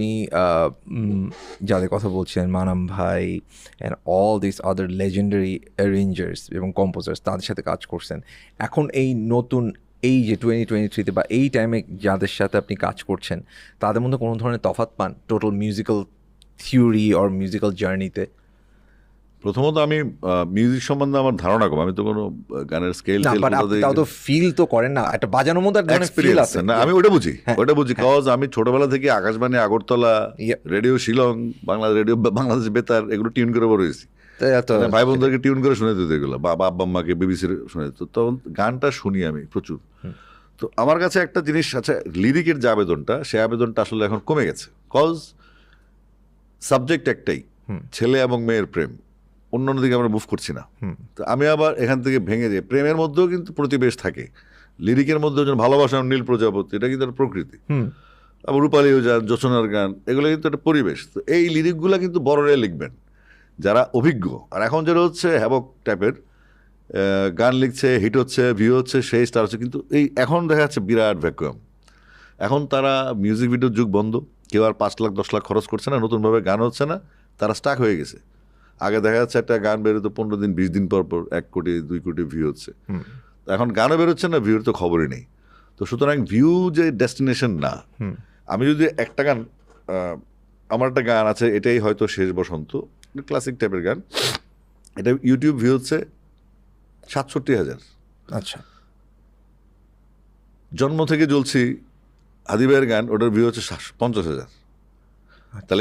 আপনি যাদের কথা বলছেন মানাম ভাই and all this other legendary arrangers এবং কম্পোজার্স তাদের সাথে কাজ করছেন। এখন এই নতুন, এই যে টোয়েন্টি টোয়েন্টি থ্রিতে বা এই টাইমে যাদের সাথে আপনি কাজ করছেন, তাদের মধ্যে কোনো ধরনের তফাত পান total musical theory or musical জার্নিতে প্রথমত আমি মিউজিক সম্বন্ধে আমার ধারণা কম। আমি তো কোনো গানের স্কেল তাও তো ফিল তো করেন না। একটা বাজানোর মধ্যে এক ধরনের ফিল আছে। না আমি ওটা বুঝি ওটা বুঝি। কজ আমি ছোটবেলা থেকে আকাশবাণী আগরতলা রেডিও শিলং বাংলা রেডিও বাংলাদেশ বেতার এগুলো টিউন করে বড় হয়েছি মানে ভাই বোনদেরকে টিউন করে শুনে দিত এগুলো বাবা আব্বা আম্মাকে বিবিসির শুনে দিত তখন গানটা শুনি আমি প্রচুর। তো আমার কাছে একটা জিনিস আছে লিরিকের যে আবেদনটা সে আবেদনটা আসলে এখন কমে গেছে। কজ সাবজেক্ট একটাই ছেলে এবং মেয়ের প্রেম। অন্য দিকে আমরা মুভ করছি না। তো আমি আবার এখান থেকে ভেঙে যাই প্রেমের মধ্যেও কিন্তু প্রতিবেশ থাকে। লিরিকের মধ্যেও যেন ভালোবাসা নীল প্রজাপতি এটা কিন্তু একটা প্রকৃতি। আবার রূপালী যান যোচনার গান এগুলো কিন্তু একটা পরিবেশ। তো এই লিরিকগুলো কিন্তু বড়রাই লিখবেন যারা অভিজ্ঞ। আর এখন যেটা হচ্ছে হ্যাবক টাইপের গান লিখছে হিট হচ্ছে ভিউ হচ্ছে সেই স্টার হচ্ছে। কিন্তু এই এখন দেখা যাচ্ছে বিরাট ভ্যাকুয়াম এখন তারা মিউজিক ভিডিওর যুগ বন্ধ। কেউ আর পাঁচ লাখ দশ লাখ খরচ করছে না নতুনভাবে গান হচ্ছে না। তারা স্টাক হয়ে গেছে। আগে দেখা যাচ্ছে একটা গান বেরোতো পনেরো দিন বিশ দিন পর পর এক কোটি দুই কোটি ভিউ হচ্ছে। এখন গানও বেরোচ্ছে না ভিউর তো খবরই নেই। তো সুতরাং ভিউ যে ডেস্টিনেশন না আমি যদি একটা গান আমার একটা গান আছে এটাই হয়তো শেষ বসন্ত ক্লাসিক টাইপের গান। এটা ইউটিউব ভিউ হচ্ছে সাতষট্টি হাজার। আচ্ছা। জন্ম থেকে জ্বলছি হাদিবের গান ওটার ভিউ হচ্ছে পঞ্চাশ হাজার। তাহলে